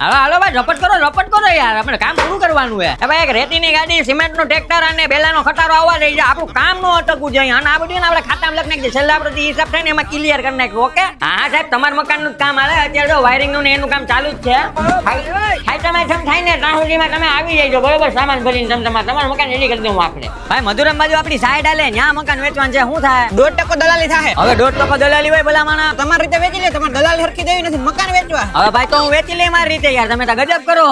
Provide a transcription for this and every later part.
હાલો હાલો ભાઈ રપટ કરો રપટ કરો યાર. આપણે કામ પૂરું કરવાનું છે. હવે એક રેતીની ગાડી સિમેન્ટનું ટ્રેક્ટર અને બેલાનો ખટારો આવવા દઈ જાય આપણું કામ નો અટકવું જોઈએ. અને આ બધું આપણે ખાતામાં લખી નાખીએ. છેલ્લે આપણે હિસાબ થાય ને એમાં ક્લિયર કરી નાખ્યું ઓકે? હા સાહેબ તમારા મકાનનું કામ આવે અત્યારે જો વાયરિંગનું એનું કામ ચાલુ જ છે. તમે જેમ થાય ને ત્યાં સુધીમાં તમે આવી જજો. બરોબર? સામાન ભરીને તમે તમારે તમારું મકાન રેડી કરી દઉં આપણે ભાઈ મધુરમ બાજુ આપણી સાઈડ આલે ત્યાં મકાન વેચવાનું છે. શું થાય? દોઢ ટકો દલાલી થાય હવે દોઢ ટકો દલાલી હોય ભલા માણા તમારી રીતે વેચી લે તમારે દલાલી સરખી દેવી નથી. મકાન વેચવા. હવે ભાઈ તો હું વેચી લઈ મારી રીતે. યાર તમે તો ગજબ કરો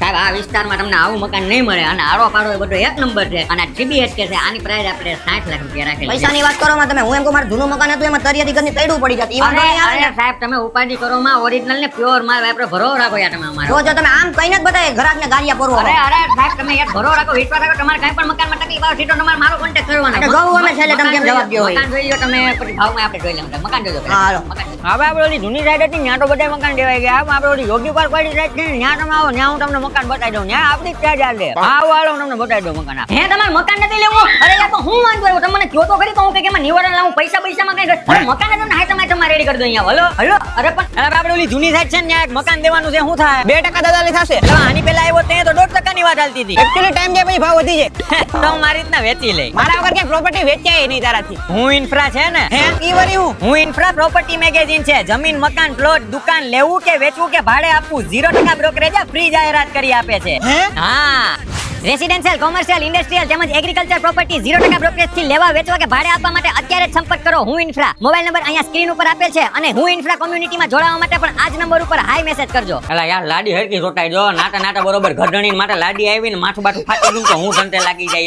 સાહેબ આ વિસ્તારમાં તમને આવું મકાન નહીં મળે અને આડો પાડો એ બધો એક નંબર છે. અને થ્રી કે છે આની પ્રાઇસ આપણે સાઠ લાખ રૂપિયા રાખેલી છે. પૈસાની વાત કરો માં તમે હું એમ કહું મારું જૂનું મકાન હતું એમાં તરિયાથી ઘરની તૈડું પડી જતી. અરે ને. સાહેબ તમે ઉપાધિ કરો માં ઓરિજિનલ ને પ્યોર માલ આપણે ભરો રાખો યાર તમે અમારો. જો જો તમે આમ કહીને જ બધાય ઘરાકને ગારિયા પોરવો. અરે અરે સાહેબ તમે યાર ભરો રાખો વિશ્વાસ રાખો તમારે કઈ પણ મકાનમાં તકલીફ આવે સીધો તમારે મારો કોન્ટેક્ટ કરવાનો જોવું અમે છેલ્લે તમે કેમ જવાબ દો મકાન જોઈ લો તમે પછી ભાવમાં આપણે જોઈ લઈએ મકાન જોજો હાલો. હવે આપણે ઓલી જૂની સાઈડ હતી ત્યાં તો બધા મકાન દેવાઈ ગયા. હવે આપણે ઓલી યોગી પાર્ક વાળી સાઈડ છે ત્યાં તમે આવો ત્યાં હું તમને મકાન બતાવી દઉં ન્યા આપણી ત્યાં ચાલે આવો હાલો વાળો તમને બતાવી દઉં મકાન. હે તમારે મકાન નથી લેવું? અરે યાર તો હું વાંધો આવ્યો? તમને કયો તો ખરી તો હું કે કેમાં નિવારણ લાવું પૈસા પૈસામાં કઈ અરે મકાન તમને હાય તમારે તમારે રેડી કરી દો અહીંયા. હલો હલો અરે પણ અરે આપણે ઓલી જૂની સાઈડ છે ને એક મકાન દેવાનું છે શું થાય? બે ટકા દલાલી થશે. આની પેલા આવ્યો તે તો દોઢ ટકાની વાત ચાલતી હતી. એકચ્યુઅલી ટાઈમ જાય પછી ભાવ વધી જાય. તો મારી રીતના વેચી લે મારા વગર કે પ્રોપર્ટી વેચાય નહીં તારાથી. હું ઇન્ફ્રા છે ને? હે ઈ વરી હું? હું ઇન્ફ્રા પ્રોપર્ટી મેગેઝિન છે. જમીન મકાન પ્લોટ દુકાન લેવું કે વેચવું કે ભાડે આપવું ઝીરો ટકા બ્રોકરેજ ફ્રી જાહેરાત કરી આપે છે. હે? હા. રેસિડેન્શિયલ કોમર્શિયલ ઇન્ડસ્ટ્રીયલ તેમજ એગ્રીકલ્ચર પ્રોપર્ટી ઝીરો ટકા બ્રોકરેજથી લેવા વેચવા કે ભાડે આપવા માટે અત્યારે જ સંપર્ક કરો હું ઇન્ફ્રા. મોબાઈલ નંબર અહીંયા સ્ક્રીન ઉપર આપેલ છે અને હું ઇન્ફ્રા કોમ્યુનિટીમાં જોડાવા માટે પણ આજ નંબર ઉપર હાઈ મેસેજ કરજો. અલા યાર લાડી હરકી રોટાઈ જો. નાટા નાટા બરોબર ઘડણી માટે લાડી આવીને માથું બાથું ફાટી ગયું તો હું ધંધે લાગી જાય